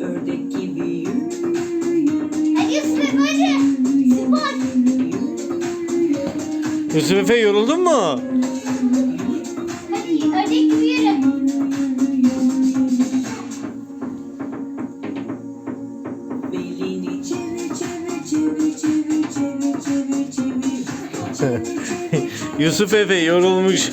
Ördek gibi yürü. Yusuf böyle spor. Yusuf Efe yoruldun mu? Hadi ördek gibi Yusuf Efe yorulmuş.